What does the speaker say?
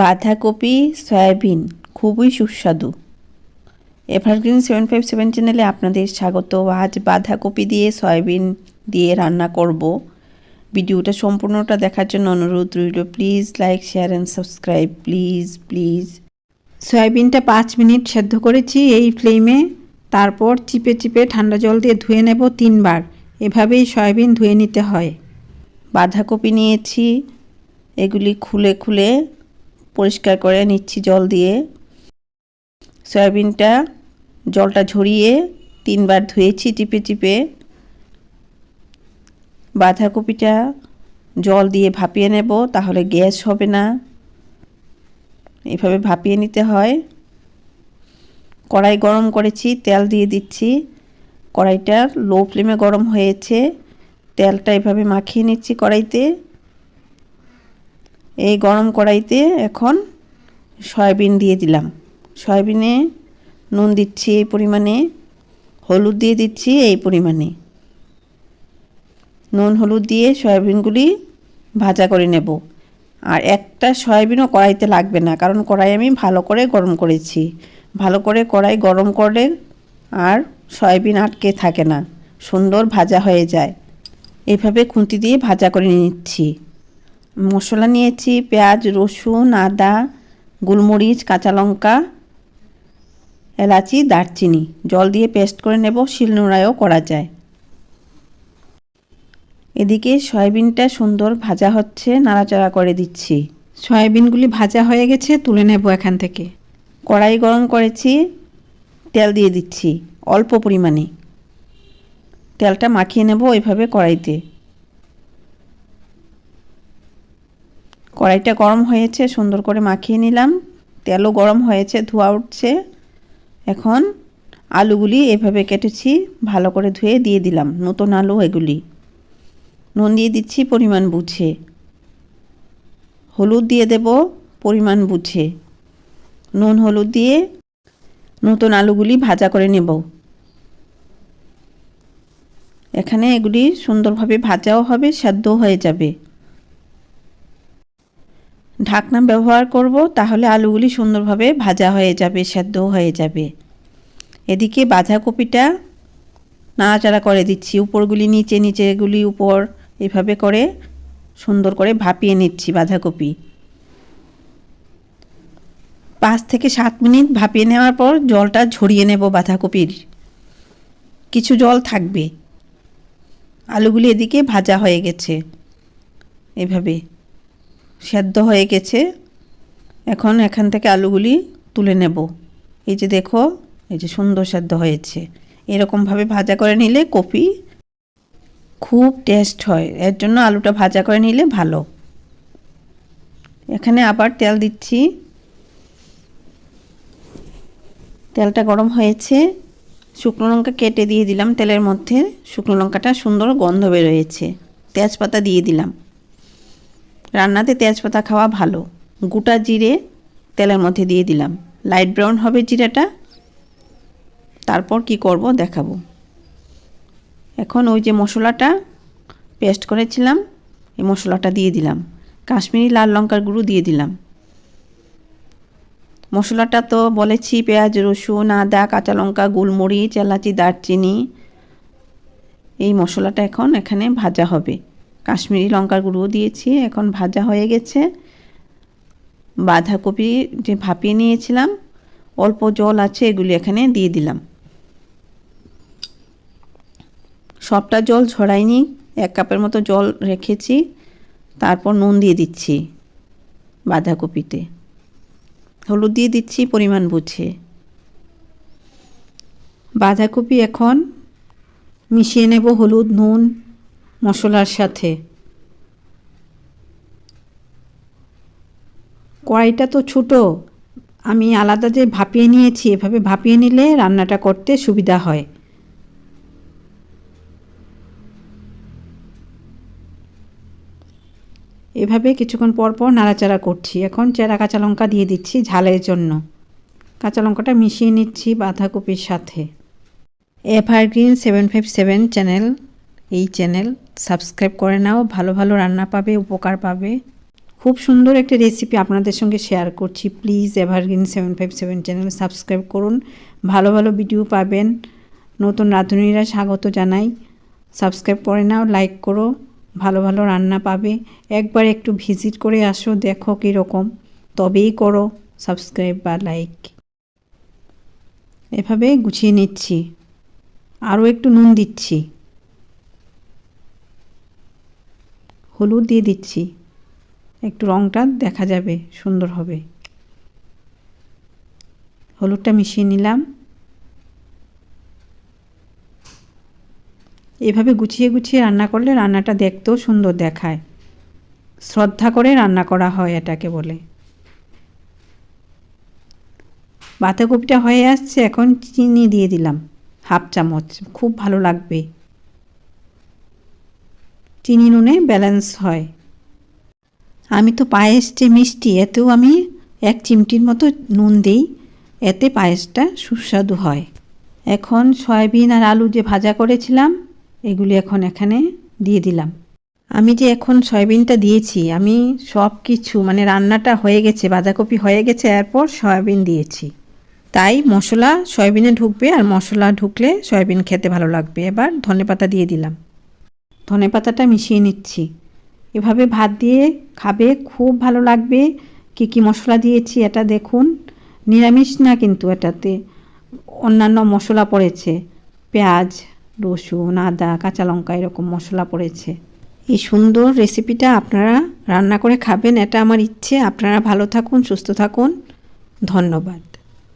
বাঁধাকপি, সয়াবিন খুবই সুস্বাদু। এভারগ্রিন সেভেন ফাইভ সেভেন চ্যানেলে আপনাদের স্বাগত আজ বাঁধাকপি দিয়ে সয়াবিন দিয়ে রান্না করব। ভিডিওটা সম্পূর্ণটা দেখার জন্য অনুরোধ রইল, please like, share and subscribe. Please please. সয়াবিনটা পাঁচ মিনিট সেদ্ধ করেছি এই ফ্লেমে। তারপর চিপে চিপে ঠান্ডা জল দিয়ে ধুয়ে নেব তিনবার। এভাবেই সয়াবিন ধুয়ে নিতে হয়। বাঁধাকপি নিয়েছি। এগুলি খুলে খুলে পরিষ্কার করে নিচ্ছি জল দিয়ে। সয়াবিনটা জলটা ঝরিয়ে তিনবার ধুয়েছি টিপে টিপে বাঁধাকপিটা জল দিয়ে ভাপিয়ে নেব, তাহলে গ্যাস হবে না। এভাবে ভাপিয়ে নিতে হয়। কড়াই গরম করেছি, তেল দিয়ে দিচ্ছি। কড়াইটা লো ফ্লেমে গরম হয়েছে। তেলটা এভাবে মাখিয়ে নিচ্ছি কড়াইতে। এই গরম কড়াইতে এখন সয়াবিন দিয়ে দিলাম। সয়াবিনে নুন দিচ্ছি এই পরিমাণে, হলুদ দিয়ে দিচ্ছি এই পরিমাণে। নুন, হলুদ দিয়ে সয়াবিনগুলি ভাজা করে নেব। আর একটা সয়াবিনও কড়াইতে লাগবে না, কারণ কড়াই আমি ভালো করে গরম করেছি। ভালো করে কড়াই গরম করলে আর সয়াবিন আটকে থাকে না, সুন্দর ভাজা হয়ে যায়। এভাবে খুন্তি দিয়ে ভাজা করে নিচ্ছি। মশলা নিয়েছি, পেঁয়াজ, রসুন, আদা, গোলমরিচ, কাঁচা লঙ্কা, এলাচি, দারচিনি। জল দিয়ে পেস্ট করে নেব শিলনোড়ায়ও করা যায়। এদিকে সয়াবিনটা সুন্দর ভাজা হচ্ছে, নাড়াচাড়া করে দিচ্ছি। সয়াবিনগুলি ভাজা হয়ে গেছে, তুলে নেব এখান থেকে। কড়াই গরম করেছি, তেল দিয়ে দিচ্ছি, অল্প পরিমাণে। তেলটা মাখিয়ে নেব ওইভাবে কড়াইতে। কড়াইটা গরম হয়েছে, সুন্দর করে মাখিয়ে নিলাম। তেলও গরম হয়েছে, ধোয়া উঠছে। এখন আলুগুলি এভাবে কেটেছি, ভালো করে ধুয়ে দিয়ে দিলাম, নতুন আলু এগুলি। নুন দিয়ে দিচ্ছি পরিমাণ বুঝে। হলুদ দিয়ে দেব পরিমাণ বুঝে। নুন হলুদ দিয়ে নতুন আলুগুলি ভাজা করে নেব। এখানে এগুলি সুন্দরভাবে ভাজাও হবে, সেদ্ধও হয়ে যাবে। ঢাকনা ব্যবহার করব, তাহলে আলুগুলি সুন্দরভাবে ভাজা হয়ে যাবে সেদ্ধ হয়ে যাবে। এদিকে বাঁধাকপিটা নাড়াচাড়া করে দিচ্ছি, উপরগুলি নিচে নিচেগুলি উপর এভাবে করে সুন্দর করে ভাপিয়ে নিচ্ছি বাঁধাকপি। পাঁচ থেকে সাত মিনিট ভাপিয়ে নেওয়ার পর জলটা ঝরিয়ে নেব বাঁধাকপির। কিছু জল থাকবে। আলুগুলি এদিকে ভাজা হয়ে গেছে। এভাবে। সেদ্ধ হয়ে গেছে। এখন এখান থেকে আলুগুলি তুলে নেব। এই যে দেখো, এই যে সুন্দর সেদ্ধ হয়েছে। এরকমভাবে ভাজা করে নিলে কপি খুব টেস্ট হয়। এর জন্য আলুটা ভাজা করে নিলে ভালো। এখানে আবার তেল দিচ্ছি। তেলটা গরম হয়েছে। শুকনো লঙ্কা কেটে দিয়ে দিলাম তেলের মধ্যে। শুকনো লঙ্কাটা সুন্দর গন্ধ বেরোয়েছে। তেজপাতা দিয়ে দিলাম। রান্নাতে তেজপাতা খাওয়া ভালো। গোটা জিরে তেলের মধ্যে দিয়ে দিলাম। লাইট ব্রাউন হবে জিরাটা। তারপর কি করব দেখাবো। এখন ওই যে মশলাটা পেস্ট করেছিলাম, এই মশলাটা দিয়ে দিলাম। কাশ্মীরি লাল লঙ্কার গুঁড়ো দিয়ে দিলাম। মশলাটা তো বলেছি, পেঁয়াজ, রসুন, আদা, কাঁচা লঙ্কা, গোলমরিচ, এলাচি, দারচিনি, এই মশলাটা এখন এখানে ভাজা হবে। কাশ্মীরি লঙ্কার গুঁড়ো দিয়েছি, এখন ভাজা হয়ে গেছে। বাঁধাকপি যে ভাপিয়ে নিয়েছিলাম, অল্প জল আছে এগুলি এখানে দিয়ে দিলাম। সবটা জল ঝরাইনি, এক কাপের মতো জল রেখেছি, তারপর নুন দিয়ে দিচ্ছি বাঁধাকপিতে। হলুদ দিয়ে দিচ্ছি পরিমাণ বুঝে। বাঁধাকপি এখন মিশিয়ে নেব হলুদ, নুন মশলার সাথে। কড়াইটা তো ছোটো, আমি আলাদা যে ভাপিয়ে নিয়েছি, এভাবে ভাপিয়ে নিলে রান্নাটা করতে সুবিধা হয়। এভাবে কিছুক্ষণ পর পর নাড়াচাড়া করছি। এখন চেরা কাঁচা লঙ্কা দিয়ে দিচ্ছি ঝালের জন্য। কাঁচা লঙ্কাটা মিশিয়ে নিচ্ছি বাঁধাকপির সাথে। Evergreen seven five seven channel, এই চ্যানেল সাবস্ক্রাইব করে নাও, ভালো ভালো রান্না পাবে, উপকার পাবে। খুব সুন্দর একটা রেসিপি আপনাদের সঙ্গে শেয়ার করছি। Please evergreen seven five seven channel subscribe করুন। ভালো ভালো ভিডিও পাবেন। নতুন রাঁধুনিরা স্বাগত জানাই। সাবস্ক্রাইব করে নাও লাইক করো। ভালো ভালো রান্না পাবে। একবার একটু ভিজিট করে আসো, দেখো কীরকম। তবেই করো। সাবস্ক্রাইব বা লাইক এভাবে গুছিয়ে নিচ্ছি। আরও একটু নুন দিচ্ছি। হলুদ দিয়ে দিচ্ছি। একটু রঙটা দেখা যাবে, সুন্দর হবে। হলুদটা মিশিয়ে নিলাম। এভাবে গুছিয়ে গুছিয়ে রান্না করলে রান্নাটা দেখতেও সুন্দর দেখায়। শ্রদ্ধা করে রান্না করা হয় এটাকে বলে। বাঁধাকপিটা হয়ে আসছে, এখন চিনি দিয়ে দিলাম। হাফ চামচ, খুব ভালো লাগবে। চিনি নুনে ব্যালেন্স হয়। আমি তো পায়েস যে মিষ্টি, এতেও আমি এক চিমটির মতো নুন দিই, এতে পায়েসটা সুস্বাদু হয়। এখন সয়াবিন আর আলু যে ভাজা করেছিলাম, এগুলি এখন এখানে দিয়ে দিলাম। আমি যে এখন সয়াবিনটা দিয়েছি, আমি সব কিছু মানে রান্নাটা হয়ে গেছে, বাঁধাকপি হয়ে গেছে, এরপর সয়াবিন দিয়েছি। তাই মশলা সয়াবিনে ঢুকবে, আর মশলা ঢুকলে সয়াবিন খেতে ভালো লাগবে। এবার ধনেপাতা দিয়ে দিলাম। ধনেপাতাটা মিশিয়ে নিচ্ছি। এভাবে ভাত দিয়ে খাবে, খুব ভালো লাগবে। কী কী মশলা দিয়েছি এটা দেখুন। নিরামিষ না কিন্তু এটাতে। অন্যান্য মশলা পড়েছে। পেঁয়াজ, রসুন, আদা, কাঁচা লঙ্কা এরকম মশলা পড়েছে। এই সুন্দর রেসিপিটা আপনারা রান্না করে খাবেন, এটা আমার ইচ্ছে। আপনারা ভালো থাকুন, সুস্থ থাকুন। ধন্যবাদ।